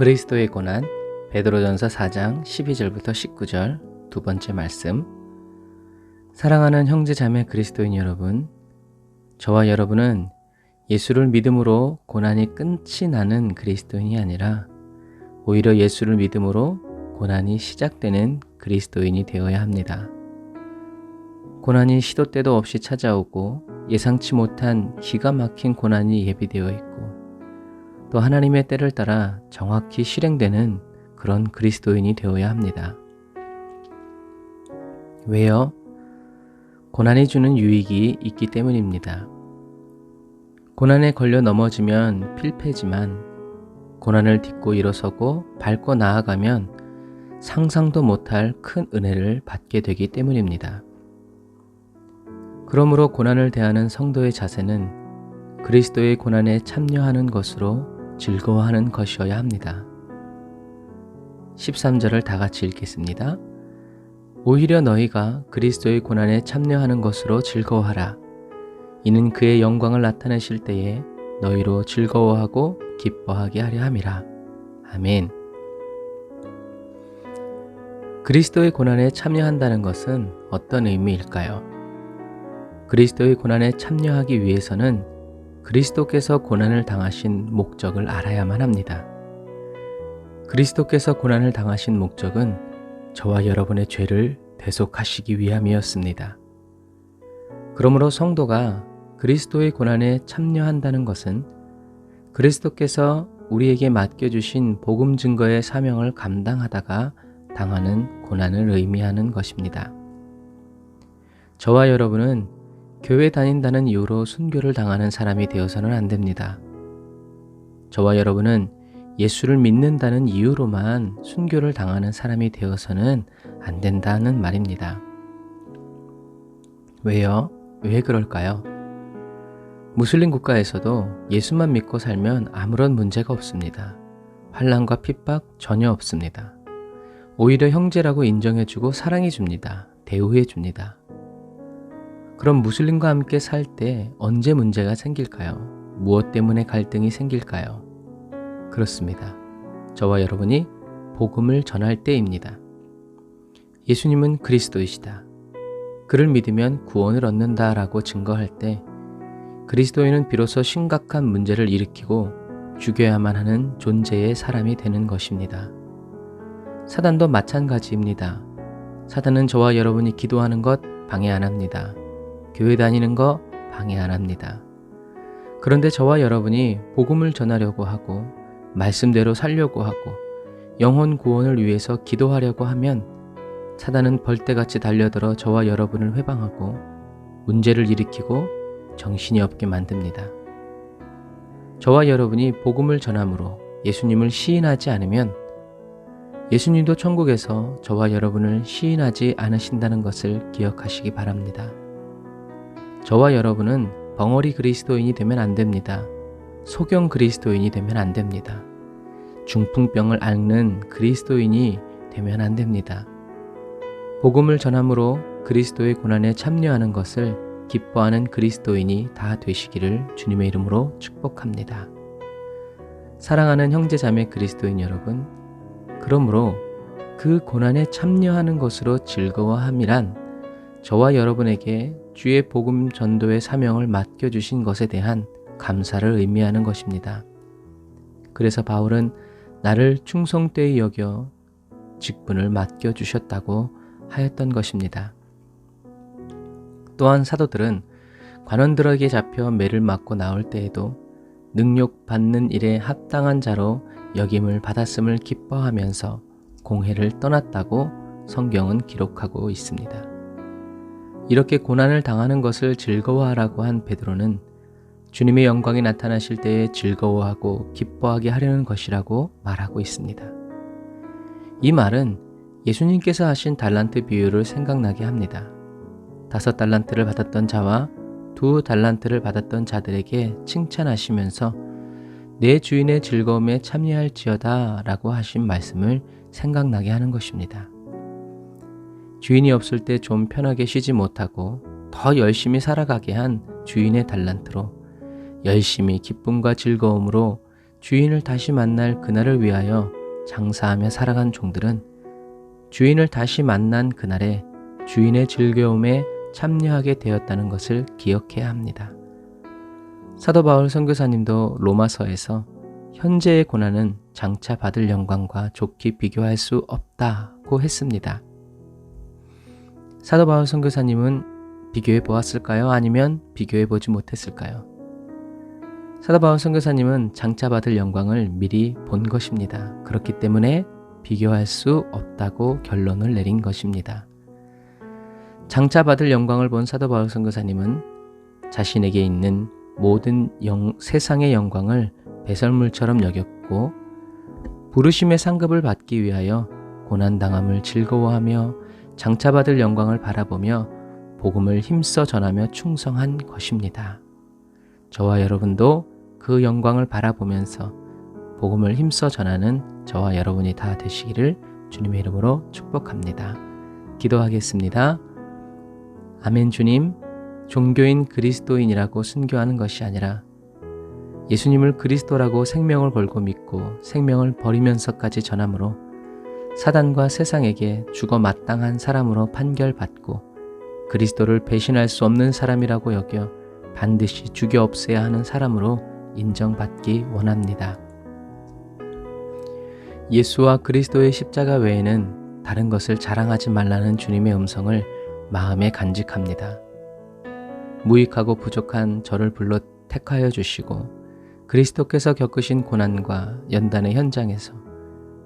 그리스도의 고난 베드로전서 4장 12절부터 19절 두 번째 말씀 사랑하는 형제 자매 그리스도인 여러분 저와 여러분은 예수를 믿음으로 고난이 끝이 나는 그리스도인이 아니라 오히려 예수를 믿음으로 고난이 시작되는 그리스도인이 되어야 합니다. 고난이 시도 때도 없이 찾아오고 예상치 못한 기가 막힌 고난이 예비되어 있고 또 하나님의 때를 따라 정확히 실행되는 그런 그리스도인이 되어야 합니다. 왜요? 고난이 주는 유익이 있기 때문입니다. 고난에 걸려 넘어지면 필패지만 고난을 딛고 일어서고 밟고 나아가면 상상도 못할 큰 은혜를 받게 되기 때문입니다. 그러므로 고난을 대하는 성도의 자세는 그리스도의 고난에 참여하는 것으로 즐거워하는 것이어야 합니다. 13절을 다 같이 읽겠습니다. 오히려 너희가 그리스도의 고난에 참여하는 것으로 즐거워하라. 이는 그의 영광을 나타내실 때에 너희로 즐거워하고 기뻐하게 하려 함이라. 아멘. 그리스도의 고난에 참여한다는 것은 어떤 의미일까요? 그리스도의 고난에 참여하기 위해서는 그리스도께서 고난을 당하신 목적을 알아야만 합니다. 그리스도께서 고난을 당하신 목적은 저와 여러분의 죄를 대속하시기 위함이었습니다. 그러므로 성도가 그리스도의 고난에 참여한다는 것은 그리스도께서 우리에게 맡겨주신 복음 증거의 사명을 감당하다가 당하는 고난을 의미하는 것입니다. 저와 여러분은 교회 다닌다는 이유로 순교를 당하는 사람이 되어서는 안 됩니다. 저와 여러분은 예수를 믿는다는 이유로만 순교를 당하는 사람이 되어서는 안 된다는 말입니다. 왜요? 왜 그럴까요? 무슬림 국가에서도 예수만 믿고 살면 아무런 문제가 없습니다. 환란과 핍박 전혀 없습니다. 오히려 형제라고 인정해주고 사랑해줍니다. 대우해줍니다. 그럼 무슬림과 함께 살 때 언제 문제가 생길까요? 무엇 때문에 갈등이 생길까요? 그렇습니다. 저와 여러분이 복음을 전할 때입니다. 예수님은 그리스도이시다. 그를 믿으면 구원을 얻는다 라고 증거할 때 그리스도인은 비로소 심각한 문제를 일으키고 죽여야만 하는 존재의 사람이 되는 것입니다. 사단도 마찬가지입니다. 사단은 저와 여러분이 기도하는 것 방해 안 합니다. 교회 다니는 거 방해 안 합니다. 그런데 저와 여러분이 복음을 전하려고 하고 말씀대로 살려고 하고 영혼 구원을 위해서 기도하려고 하면 사단은 벌떼같이 달려들어 저와 여러분을 회방하고 문제를 일으키고 정신이 없게 만듭니다. 저와 여러분이 복음을 전함으로 예수님을 시인하지 않으면 예수님도 천국에서 저와 여러분을 시인하지 않으신다는 것을 기억하시기 바랍니다. 저와 여러분은 벙어리 그리스도인이 되면 안 됩니다. 소경 그리스도인이 되면 안 됩니다. 중풍병을 앓는 그리스도인이 되면 안 됩니다. 복음을 전함으로 그리스도의 고난에 참여하는 것을 기뻐하는 그리스도인이 다 되시기를 주님의 이름으로 축복합니다. 사랑하는 형제 자매 그리스도인 여러분, 그러므로 그 고난에 참여하는 것으로 즐거워함이란 저와 여러분에게 주의 복음 전도의 사명을 맡겨주신 것에 대한 감사를 의미하는 것입니다. 그래서 바울은 나를 충성되이 여겨 직분을 맡겨주셨다고 하였던 것입니다. 또한 사도들은 관원들에게 잡혀 매를 맞고 나올 때에도 능욕 받는 일에 합당한 자로 여김을 받았음을 기뻐하면서 공회를 떠났다고 성경은 기록하고 있습니다. 이렇게 고난을 당하는 것을 즐거워하라고 한 베드로는 주님의 영광이 나타나실 때에 즐거워하고 기뻐하게 하려는 것이라고 말하고 있습니다. 이 말은 예수님께서 하신 달란트 비유를 생각나게 합니다. 다섯 달란트를 받았던 자와 두 달란트를 받았던 자들에게 칭찬하시면서 내 주인의 즐거움에 참여할지어다 라고 하신 말씀을 생각나게 하는 것입니다. 주인이 없을 때 좀 편하게 쉬지 못하고 더 열심히 살아가게 한 주인의 달란트로 열심히 기쁨과 즐거움으로 주인을 다시 만날 그날을 위하여 장사하며 살아간 종들은 주인을 다시 만난 그날에 주인의 즐거움에 참여하게 되었다는 것을 기억해야 합니다. 사도 바울 선교사님도 로마서에서 현재의 고난은 장차 받을 영광과 좋게 비교할 수 없다고 했습니다. 사도 바울 선교사님은 비교해 보았을까요? 아니면 비교해 보지 못했을까요? 사도 바울 선교사님은 장차 받을 영광을 미리 본 것입니다. 그렇기 때문에 비교할 수 없다고 결론을 내린 것입니다. 장차 받을 영광을 본 사도 바울 선교사님은 자신에게 있는 모든 영, 세상의 영광을 배설물처럼 여겼고 부르심의 상급을 받기 위하여 고난 당함을 즐거워하며 장차 받을 영광을 바라보며 복음을 힘써 전하며 충성한 것입니다. 저와 여러분도 그 영광을 바라보면서 복음을 힘써 전하는 저와 여러분이 다 되시기를 주님의 이름으로 축복합니다. 기도하겠습니다. 아멘 주님, 종교인 그리스도인이라고 순교하는 것이 아니라 예수님을 그리스도라고 생명을 걸고 믿고 생명을 버리면서까지 전함으로 사단과 세상에게 죽어 마땅한 사람으로 판결받고 그리스도를 배신할 수 없는 사람이라고 여겨 반드시 죽여 없애야 하는 사람으로 인정받기 원합니다. 예수와 그리스도의 십자가 외에는 다른 것을 자랑하지 말라는 주님의 음성을 마음에 간직합니다. 무익하고 부족한 저를 불러 택하여 주시고 그리스도께서 겪으신 고난과 연단의 현장에서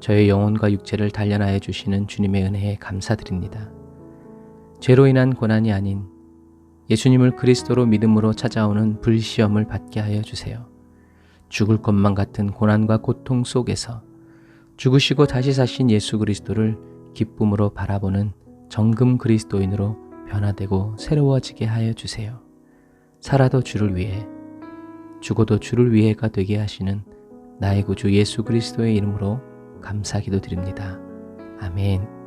저의 영혼과 육체를 단련하여 주시는 주님의 은혜에 감사드립니다. 죄로 인한 고난이 아닌 예수님을 그리스도로 믿음으로 찾아오는 불시험을 받게 하여 주세요. 죽을 것만 같은 고난과 고통 속에서 죽으시고 다시 사신 예수 그리스도를 기쁨으로 바라보는 정금 그리스도인으로 변화되고 새로워지게 하여 주세요. 살아도 주를 위해, 죽어도 주를 위해가 되게 하시는 나의 구주 예수 그리스도의 이름으로 감사기도 드립니다. 아멘.